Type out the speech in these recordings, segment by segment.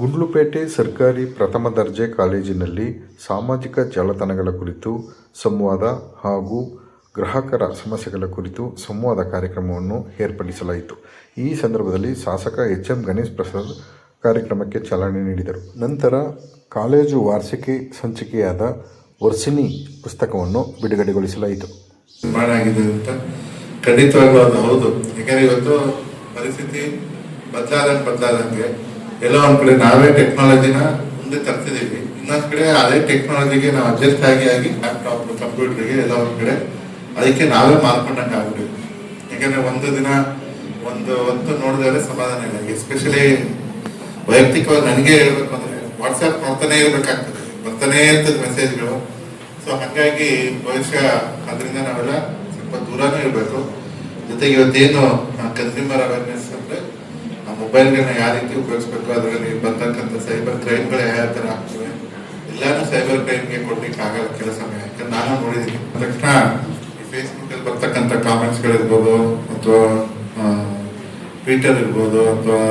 ಗುಂಡ್ಲುಪೇಟೆ ಸರ್ಕಾರಿ ಪ್ರಥಮ ದರ್ಜೆ ಕಾಲೇಜಿನಲ್ಲಿ ಸಾಮಾಜಿಕ ಜಾಲತಾಣಗಳ ಕುರಿತು ಸಂವಾದ ಹಾಗೂ ಗ್ರಾಹಕರ ಸಮಸ್ಯೆಗಳ ಕುರಿತು ಸಂವಾದ ಕಾರ್ಯಕ್ರಮವನ್ನು ಏರ್ಪಡಿಸಲಾಯಿತು. ಈ ಸಂದರ್ಭದಲ್ಲಿ ಶಾಸಕ ಎಚ್ ಎಂ ಗಣೇಶ್ ಪ್ರಸಾದ್ ಕಾರ್ಯಕ್ರಮಕ್ಕೆ ಚಾಲನೆ ನೀಡಿದರು. ನಂತರ ಕಾಲೇಜು ವಾರ್ಷಿಕಿ ಸಂಚಿಕೆಯಾದ ವರ್ಸಿನಿ ಪುಸ್ತಕವನ್ನು ಬಿಡುಗಡೆಗೊಳಿಸಲಾಯಿತು. ಖಂಡಿತವಾಗ್ಲೂ ಅದು ಹೌದು. ಯಾಕಂದ್ರೆ ಇವತ್ತು ಪರಿಸ್ಥಿತಿ ಬದಲಾದಂಗೆ ಬದಲಾದಂಗೆ ಎಲ್ಲೋ ಒಂದ್ ಕಡೆ ನಾವೇ ಟೆಕ್ನಾಲಜಿನ ಮುಂದೆ ತರ್ತಿದೀವಿ. ಇನ್ನೊಂದ್ ಕಡೆ ಅದೇ ಟೆಕ್ನಾಲಜಿಗೆ ನಾವು ಅಡ್ಜಸ್ಟ್ ಆಗಿ ಆಗಿ ಲ್ಯಾಪ್ಟಾಪ್ ಕಂಪ್ಯೂಟರ್ಗೆ ಎಲ್ಲ ಒಂದ್ ಕಡೆ ಅದಕ್ಕೆ ನಾವೇ ಮಾರ್ಕೊಂಡಂಗೆ ಆಗ್ಬಿಟ್ಟಿದೆ ಯಾಕಂದ್ರೆ ಒಂದು ದಿನ ಒಂದು ಹೊತ್ತು ನೋಡಿದ್ರೆ ಸಮಾಧಾನ ಇಲ್ಲ. ಎಸ್ಪೆಷಲಿ ವೈಯಕ್ತಿಕವಾಗಿ ನನಗೆ ಹೇಳ್ಬೇಕು ಅಂದ್ರೆ ವಾಟ್ಸ್ಆಪ್ ನೋಡ್ತಾನೆ ಇರ್ಬೇಕಾಗ್ತದೆ. ಬರ್ತಾನೆ ಇರ್ತದೆ ಮೆಸೇಜ್ಗಳು ಸೊ ಹಾಗಾಗಿ ಭವಿಷ್ಯ ಅದರಿಂದ ನಾವೆಲ್ಲ ಸ್ವಲ್ಪ ದೂರನೂ ಇರಬೇಕು. ಜೊತೆಗೆ ಇವತ್ತೇನು ಕನ್ಸ್ಯೂಮರ್ ಅವೇರ್ನೆಸ್ ಮೊಬೈಲ್ಗಳನ್ನ ಯಾವ ರೀತಿ ಉಪಯೋಗಿಸ್ಬೇಕು, ಅದರಲ್ಲಿ ಬರ್ತಕ್ಕಂಥ ಸೈಬರ್ ಕ್ರೈಮ್ಗಳು ಯಾವ ಥರ ಆಗ್ತವೆ, ಎಲ್ಲಾನು ಸೈಬರ್ ಕ್ರೈಮ್ಗೆ ಕೊಡ್ಲಿಕ್ಕೆ ಆಗಲ್ಲ ಕೆಲಸ ಯಾಕಂದ್ರೆ ನಾನು ನೋಡಿದ್ದೀನಿ. ತಕ್ಷಣ ಈ ಫೇಸ್ಬುಕ್ ಅಲ್ಲಿ ಬರ್ತಕ್ಕಂಥ ಕಾಮೆಂಟ್ಸ್ಗಳಿರ್ಬೋದು ಅಥವಾ ಟ್ವಿಟರ್ ಇರ್ಬೋದು, ಅಥವಾ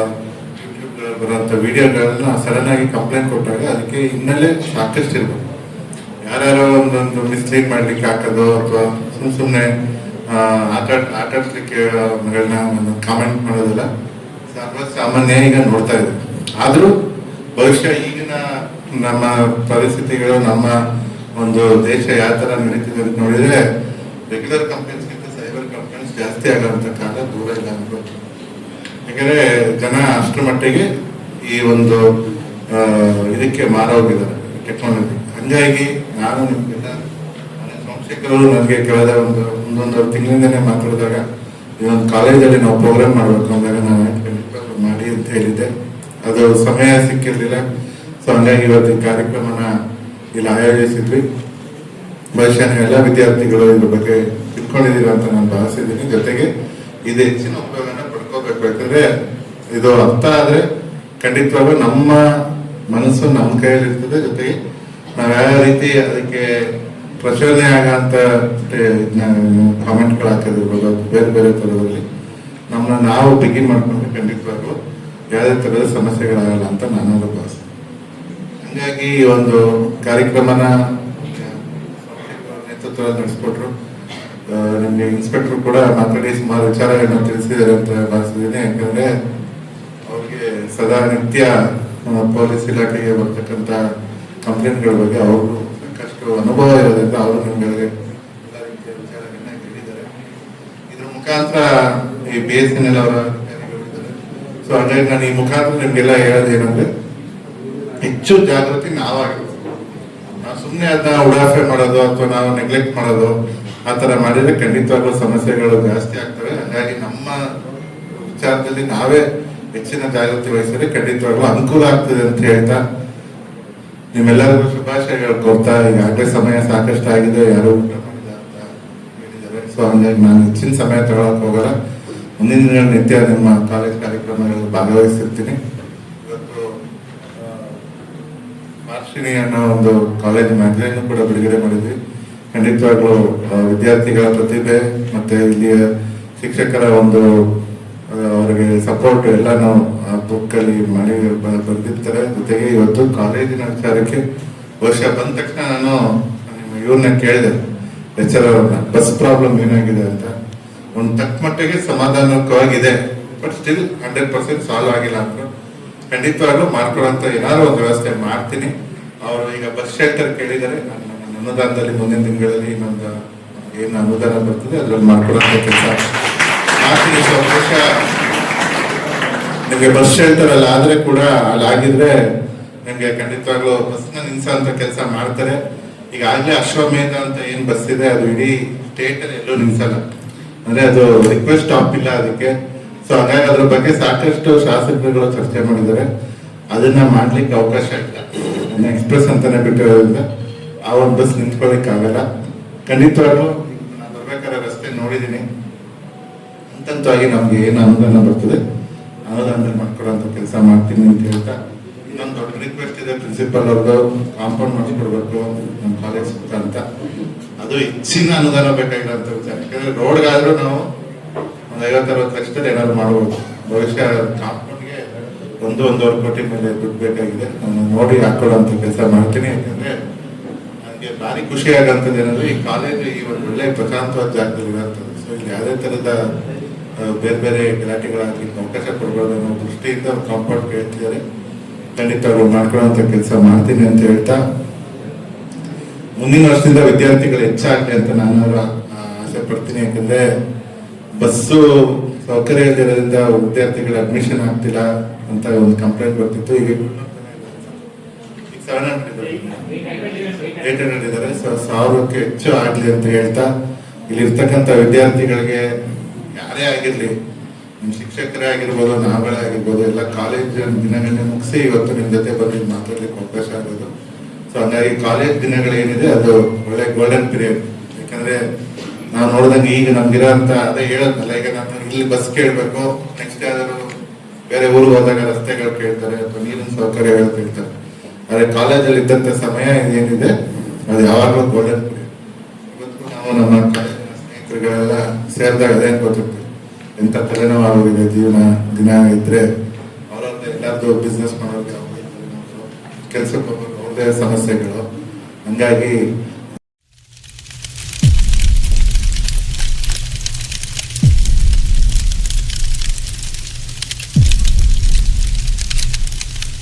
ಯೂಟ್ಯೂಬ್ ಬರುವಂಥ ವಿಡಿಯೋಗಳನ್ನ ಸಡನ್ ಆಗಿ ಕಂಪ್ಲೇಂಟ್ ಕೊಟ್ಟಾಗ ಅದಕ್ಕೆ ಹಿನ್ನೆಲೆ ಸಾಕಷ್ಟು ಇರ್ಬೋದು. ಯಾರ್ಯಾರೋ ಒಂದೊಂದು ಮಿಸ್ಲೀಡ್ ಮಾಡ್ಲಿಕ್ಕೆ ಹಾಕೋದು, ಅಥವಾ ಸುಮ್ಮನೆ ಸುಮ್ಮನೆ ಆಟ ಆಟಾಡ್ಲಿಕ್ಕೆ ಒಂದು ಕಾಮೆಂಟ್ ಮಾಡೋದಿಲ್ಲ ಸಾಮಾನ್ಯ ಈಗ ನೋಡ್ತಾ ಇದೆ ಆದರೂ ಬಹುಶಃ ಈಗಿನ ನಮ್ಮ ಪರಿಸ್ಥಿತಿಗಳು, ನಮ್ಮ ಒಂದು ದೇಶ ಯಾವ ಥರ ನಡೀತಿದೆ ಅಂತ ನೋಡಿದ್ರೆ ರೆಗ್ಯುಲರ್ ಕಂಪನೀಸ್ಗಿಂತ ಸೈಬರ್ ಕಂಪನೀಸ್ ಜಾಸ್ತಿ ಆಗುವಂತ ಕಾಲ ದೂರ ಇಲ್ಲ ಅನ್ಬೋದು. ಯಾಕಂದ್ರೆ ಜನ ಅಷ್ಟರ ಮಟ್ಟಿಗೆ ಈ ಒಂದು ಇದಕ್ಕೆ ಮಾರೋಗಿದ್ದಾರೆ ಟೆಕ್ನಾಲಜಿ ಹಂಗಾಗಿ ನಾನು ನಿಮ್ಗೆಲ್ಲ ಸೋಮಶೇಖರ್ ನನಗೆ ಕಳೆದ ಒಂದು, ಒಂದೊಂದು ತಿಂಗಳಿಂದನೇ ಮಾತಾಡಿದಾಗ ಈ ಒಂದು ಕಾಲೇಜಲ್ಲಿ ನಾವು ಪ್ರೋಗ್ರಾಮ್ ಮಾಡಬೇಕು ಅಂದಾಗ ನಾನು ಹೇಳಿದ್ದೆ ಅದು ಸಮಯ ಸಿಕ್ಕಿರಲಿಲ್ಲ. ಸೊ ಹಂಗಾಗಿ ಇವತ್ತಿನ ಕಾರ್ಯಕ್ರಮನ ಇಲ್ಲಿ ಆಯೋಜಿಸಿದ್ವಿ. ಬಹುಶಃ ಎಲ್ಲ ವಿದ್ಯಾರ್ಥಿಗಳು ಇದ್ರ ಬಗ್ಗೆ ತಿಳ್ಕೊಂಡಿದ್ದೀರ ಅಂತ ನಾನು ಭಾವಿಸಿದ್ದೀನಿ. ಜೊತೆಗೆ ಇದು ಹೆಚ್ಚಿನ ಉಪಯೋಗನ ಪಡ್ಕೋಬೇಕು. ಯಾಕಂದ್ರೆ ಇದು ಅರ್ಥ ಆದ್ರೆ ಖಂಡಿತವಾಗ್ಲೂ ನಮ್ಮ ಮನಸ್ಸು ನಮ್ಮ ಕೈಯಲ್ಲಿ ಇರ್ತದೆ ಜೊತೆಗೆ ನಾವು ಯಾವ ರೀತಿ ಅದಕ್ಕೆ ಪ್ರಚೋದನೆ ಆಗಂತ ಕಾಮೆಂಟ್ಗಳು ಹಾಕೋದಿರ್ಬೋದು. ಬೇರೆ ಬೇರೆ ಥರದಲ್ಲಿ ನಮ್ಮನ್ನ ನಾವು ಬಿಗಿನ್ ಮಾಡ್ಕೊಂಡ್ರೆ ಖಂಡಿತವಾಗ್ಲೂ ಯಾವುದೇ ಥರದ ಸಮಸ್ಯೆಗಳಾಗಲ್ಲ ಅಂತ ನಾನು ಭಾವಿಸ್ತೀನಿ ಹಾಗಾಗಿ ಈ ಒಂದು ಕಾರ್ಯಕ್ರಮನ ನೇತೃತ್ವ ನಡೆಸ್ಕೊಟ್ರು. ನಮಗೆ ಇನ್ಸ್ಪೆಕ್ಟರ್ ಕೂಡ ಮಾತಾಡಿ ಸುಮಾರು ವಿಚಾರಗಳನ್ನ ತಿಳಿಸಿದ್ದಾರೆ ಅಂತ ಭಾವಿಸಿದ್ದೀನಿ ಯಾಕಂದ್ರೆ ಅವ್ರಿಗೆ ಸದಾ ನಿತ್ಯ ಪೊಲೀಸ್ ಇಲಾಖೆಗೆ ಬರ್ತಕ್ಕಂಥ ಕಂಪ್ಲೇಂಟ್ಗಳ ಬಗ್ಗೆ ಅವರು ಸಾಕಷ್ಟು ಅನುಭವ ಇರೋದ್ರಿಂದ ಅವರು ನಿಮಗೆ ಎಲ್ಲ ರೀತಿಯ ವಿಚಾರಗಳನ್ನ ಹೇಳಿದ್ದಾರೆ ಇದ್ರ ಮುಖಾಂತರ ಈ ಬಿ ಎಸ್ ಎನ್ ಎಲ್ ಅವರ ಸೊ ಹಾಗಾಗಿ ನಾನು ಈ ಮುಖಾಂತರ ನಿಮ್ಗೆಲ್ಲ ಹೇಳೋದು ಏನಂದ್ರೆ, ಹೆಚ್ಚು ಜಾಗೃತಿ ನಾವಾಗಿರ್ಬೇಕು. ನಾವು ಸುಮ್ಮನೆ ಅದನ್ನ ಉಡಾಫೆ ಮಾಡೋದು ಅಥವಾ ನಾವು ನೆಗ್ಲೆಕ್ಟ್ ಮಾಡೋದು, ಆ ಥರ ಮಾಡಿದ್ರೆ ಖಂಡಿತವಾಗ್ಲೂ ಸಮಸ್ಯೆಗಳು ಜಾಸ್ತಿ ಆಗ್ತವೆ. ಹಾಗಾಗಿ ನಮ್ಮ ವಿಚಾರದಲ್ಲಿ ನಾವೇ ಹೆಚ್ಚಿನ ಜಾಗೃತಿ ವಹಿಸಿದ್ರೆ ಖಂಡಿತವಾಗ್ಲೂ ಅನುಕೂಲ ಆಗ್ತದೆ ಅಂತ ಹೇಳ್ತಾ ನಿಮ್ಮೆಲ್ಲರಿಗೂ ಶುಭಾಶಯಗಳು ಕೋರ್ತಾ, ಈಗಾಗಲೇ ಸಮಯ ಸಾಕಷ್ಟು ಆಗಿದೆ ಯಾರು ಊಟ ಮಾಡಿದ ಅಂತ ಹೇಳಿದ್ದಾರೆ. ಸೊ ಹಂಗಾಗಿ ನಾನು ಹೆಚ್ಚಿನ ಸಮಯ ತಗೊಳಕ್ ಹೋಗಲ್ಲ. ಮುಂದಿನ ದಿನ ನಿತ್ಯ ನಿಮ್ಮ ಕಾಲೇಜ್ ಕಾರ್ಯಕ್ರಮಗಳಲ್ಲಿ ಭಾಗವಹಿಸಿರ್ತೀನಿ. ಇವತ್ತು ಮಾರ್ಷಿಣಿ ಅನ್ನೋ ಒಂದು ಕಾಲೇಜ್ ಮ್ಯಾಗಝೈನ್ ಕೂಡ ಬಿಡುಗಡೆ ಮಾಡಿದ್ವಿ. ಖಂಡಿತವಾಗ್ಲೂ ವಿದ್ಯಾರ್ಥಿಗಳ ಪ್ರತಿಭೆ ಮತ್ತೆ ಇಲ್ಲಿಯ ಶಿಕ್ಷಕರ ಒಂದು ಅವರಿಗೆ ಸಪೋರ್ಟ್ ಎಲ್ಲ ನಾವು ಬುಕ್ ಅಲ್ಲಿ ಮಾಡಿ ಬಂದಿರ್ತಾರೆ ಜೊತೆಗೆ ಇವತ್ತು ಕಾಲೇಜಿನ ವಿಚಾರಕ್ಕೆ ವರ್ಷ ಬಂದ ತಕ್ಷಣ ನಾನು ನಿಮ್ಮ ಇವ್ರನ್ನ ಕೇಳಿದೆ. ಲೆಕ್ಚರರ್ ಅವ್ರನ್ನ. ಬಸ್ ಪ್ರಾಬ್ಲಮ್ ಏನಾಗಿದೆ ಅಂತ. ಒಂದು ತಕ್ಕ ಮಟ್ಟಿಗೆ ಸಮಾಧಾನಕವಾಗಿದೆ. But still hundred percent solve ಆಗಿಲ್ಲ ಅಂತ ಖಂಡಿತವಾಗ್ಲೂ ಮಾಡ್ಕೊಡಂತ ಏನಾದ್ರು ಒಂದು ವ್ಯವಸ್ಥೆ ಮಾಡ್ತೀನಿ. ಅವರು ಈಗ ಬಸ್ ಶೆಲ್ಟರ್ ಕೇಳಿದರೆ ನಾನು ಅನುದಾನದಲ್ಲಿ ಮುಂದಿನ ತಿಂಗಳಲ್ಲಿ ಇನ್ನೊಂದು ಏನು ಅನುದಾನ ಬರ್ತದೆ, ಅದ್ರಲ್ಲಿ ಮಾಡ್ಕೊಡಂತ ಕೆಲಸ ಮಾಡ್ತೀನಿ. ನಿಮಗೆ ಬಸ್ ಶೆಲ್ಟರ್ ಅಲ್ಲಿ ಆದ್ರೆ ಕೂಡ ಅಲ್ಲಿ ಆಗಿದ್ರೆ ನಿಮ್ಗೆ ಖಂಡಿತವಾಗ್ಲೂ ಬಸ್ನ ನಿಲ್ಸೋಂತ ಕೆಲಸ ಮಾಡ್ತಾರೆ. ಈಗಾಗಲೇ ಅಶ್ವಮೇಧ ಅಂತ ಏನು ಬಸ್ ಇದೆ, ಅದು ಇಡೀ ಸ್ಟೇಟ್ ಅಲ್ಲಿ ಎಲ್ಲೂ ನಿಲ್ಸಲ್ಲ. ಅಂದ್ರೆ ಅದು ರಿಕ್ವೆಸ್ಟ್ ಸ್ಟಾಪ್ ಇಲ್ಲ ಅದಕ್ಕೆ. ಸೊ ಹಾಗಾಗಿ ಅದ್ರ ಬಗ್ಗೆ ಸಾಕಷ್ಟು ಶಾಸಕರುಗಳು ಚರ್ಚೆ ಮಾಡಿದ್ದಾರೆ. ಅದನ್ನ ಮಾಡ್ಲಿಕ್ಕೆ ಅವಕಾಶ ಇಲ್ಲ. ಎಕ್ಸ್ಪ್ರೆಸ್ ಅಂತಾನೆ ಬಿಟ್ಟಿರೋದ್ರಿಂದ ಆ ಒಂದು ಬಸ್ ನಿಂತ್ಕೊಳ್ಳಿಕ್ಕೆ ಆಗಲ್ಲ ಖಂಡಿತವಾಗ್ಲೂ ನಾನು ಬರ್ಬೇಕಾದ್ರೆ ರಸ್ತೆ ನೋಡಿದ್ದೀನಿ. ಅಂತಂತವಾಗಿ ನಮ್ಗೆ ಏನು ಅನುದಾನ ಬರ್ತದೆ ಅನುದಾನ ಮಾಡ್ಕೊಡೋಂಥ ಕೆಲಸ ಮಾಡ್ತೀನಿ ಅಂತ ಹೇಳ್ತಾ, ಇನ್ನೊಂದು ದೊಡ್ಡ ರಿಕ್ವೆಸ್ಟ್ ಇದೆ ಪ್ರಿನ್ಸಿಪಲ್ ಅವ್ರದ್ದು ಕಾಂಪೌಂಡ್ ಮಾಡಿಸ್ಕೊಡ್ಬೇಕು, ನಮ್ಮ ಕಾಲೇಜ್ ಸುತ್ತ ಅಂತ. ಅದು ಹೆಚ್ಚಿನ ಅನುದಾನ ಅಂತ ವಿಚಾರ. ಯಾಕಂದ್ರೆ ರೋಡ್ಗಾದ್ರೂ ನಾವು ಒಂದು ಐವತ್ತರವತ್ತು ಲಕ್ಷದಲ್ಲಿ ಏನಾದ್ರು ಮಾಡ್ಬೋದು. ಬಹುಶಃ ಕಾಂಪೌಂಡ್ಗೆ ಒಂದು, ಒಂದೂವರೆ ಕೋಟಿ ಮೇಲೆ ದುಡ್ಡು ಬೇಕಾಗಿದೆ. ನಾನು ನೋಡಿ ಹಾಕೊಳ್ಳೋಂಥ ಕೆಲಸ ಮಾಡ್ತೀನಿ. ಯಾಕಂದ್ರೆ ನನಗೆ ಭಾರಿ ಖುಷಿ ಆಗಂತದ್ದು ಏನಂದ್ರೆ ಈ ಕಾಲೇಜು ಈ ಒಂದು ಒಳ್ಳೆ ಪ್ರಶಾಂತವಾದ ಜಾಗದಲ್ಲಿ ಇರುವಂಥದ್ದು. ಸೊ ಇಲ್ಲಿ ಯಾವುದೇ ಥರದ ಬೇರೆ ಬೇರೆ ಗಲಾಟೆಗಳಾಗಲಿ ಅವಕಾಶ ಕೊಡಬಾರ್ದು ಅನ್ನೋ ದೃಷ್ಟಿಯಿಂದ ಕಾಂಪೌಂಡ್ ಕೇಳ್ತಿದ್ದಾರೆ ಖಂಡಿತ ಅವ್ರು ಮಾಡ್ಕೊಳ್ಳೋಂಥ ಕೆಲಸ ಮಾಡ್ತೀನಿ ಅಂತ ಹೇಳ್ತಾ ಮುಂದಿನ ವರ್ಷದಿಂದ ವಿದ್ಯಾರ್ಥಿಗಳು ಹೆಚ್ಚಾಗಲಿ ಅಂತ ನಾನು ಆಸೆ ಪಡ್ತೀನಿ. ಯಾಕಂದ್ರೆ ಬಸ್ಸು ಸೌಕರ್ಯ ಇಲ್ಲದಿರೋದ್ರಿಂದ ವಿದ್ಯಾರ್ಥಿಗಳು ಅಡ್ಮಿಷನ್ ಆಗ್ತಿಲ್ಲ ಅಂತ ಒಂದು ಕಂಪ್ಲೇಂಟ್ ಬರ್ತಿತ್ತು. ಈಗ ಸೆವೆನ್ ಹಂಡ್ರೆಡ್ ಏಟ್ ಹಂಡ್ರೆಡ್ ಇದ್ದಾರೆ. ಸೊ ಸಾವಿರಕ್ಕೆ ಹೆಚ್ಚು ಆಗ್ಲಿ ಅಂತ ಹೇಳ್ತಾ ಇಲ್ಲಿರ್ತಕ್ಕಂಥ ವಿದ್ಯಾರ್ಥಿಗಳಿಗೆ ಯಾರೇ ಆಗಿರಲಿ ನಿಮ್ಮ ಶಿಕ್ಷಕರೇ ಆಗಿರ್ಬೋದು ನಾವುಗಳೇ ಆಗಿರ್ಬೋದು, ಎಲ್ಲ ಕಾಲೇಜ್ ದಿನಗಳನ್ನ ಮುಗಿಸಿ ಇವತ್ತು ನಿಮ್ಮ ಜೊತೆ ಬಂದು ಮಾತಾಡ್ಲಿಕ್ಕೆ ಅವಕಾಶ ಆಗೋದು. ಸೊ ಹಂಗಾಗಿ ಕಾಲೇಜ್ ದಿನಗಳೇನಿದೆ ಅದು ಒಳ್ಳೆ ಗೋಲ್ಡನ್ ಪೀರಿಯಡ್ ಯಾಕಂದ್ರೆ ನಾವು ನೋಡಿದಂಗೆ ಈಗ ನಮ್ಗಿರೋಂಥ ಅದೇ ಹೇಳೋದಲ್ಲ ಈಗ ನಾನು ಇಲ್ಲಿ ಬಸ್ ಕೇಳಬೇಕು ನೆಕ್ಸ್ಟ್ ಯಾವ್ದಾದ್ರು ಬೇರೆ ಊರಿಗೆ ಹೋದಾಗ ರಸ್ತೆಗಳು ಕೇಳ್ತಾರೆ, ಅಥವಾ ನೀರಿನ ಸೌಕರ್ಯಗಳು ಕೇಳ್ತಾರೆ. ಆದರೆ ಕಾಲೇಜಲ್ಲಿ ಇದ್ದಂತ ಸಮಯ ಏನಿದೆ, ಅದು ಯಾವಾಗಲೂ ಗೋಲ್ಡನ್ ಪೀರಿಯಡ್ ಇವತ್ತು ನಾವು ನಮ್ಮ ಕಾಲೇಜಿನ ಸ್ನೇಹಿತರುಗಳೆಲ್ಲ ಸೇರಿದಾಗ ಅದೇ ಗೊತ್ತಿರ್ತದೆ. ಎಂಥ ತಲೆನೋವು ಆಗೋಗಿದೆ ಜೀವನ ದಿನ ಇದ್ರೆ, ಅವರವ್ರದ್ದು ಎಲ್ಲರದ್ದು ಬಿಸ್ನೆಸ್ ಮಾಡೋದು ಕೆಲಸಕ್ಕೆ ಹೋಗೋದು ಅವ್ರದ್ದೇ ಸಮಸ್ಯೆಗಳು. ಹಂಗಾಗಿ